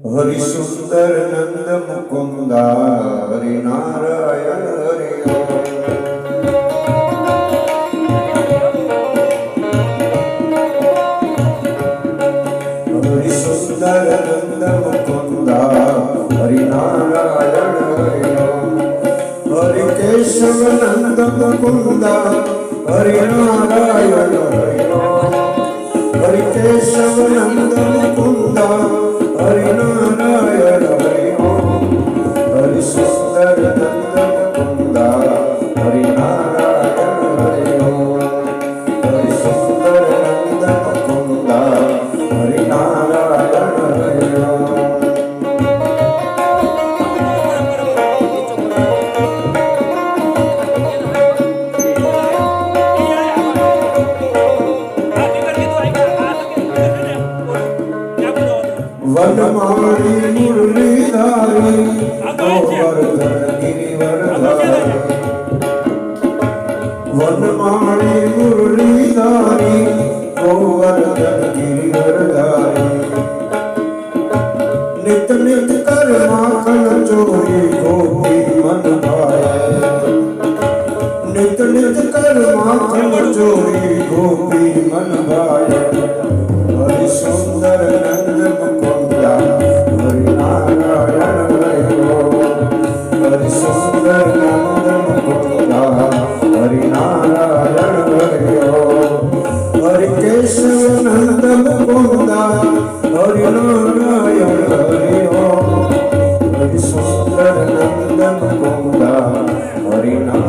હરિ સુંદર નંદ મુકુંદા હરિ નારાયણ હરિ હરિ સુંદર નંદ મુકુંદા હરિ નારાયણ હરિ હરિ કેશવ નંદ મુકુંદા હરિ નારાયણ હરિ वनमाली मुरलीधारी गोवर्धन गिरिवरधारी। वनमाली मुरलीधारी गोवर्धन गिरिवरधारी नित नित कर माखन चोरी गोपी मन भाया नित नित कर माखन चोरी गोपी मन भाया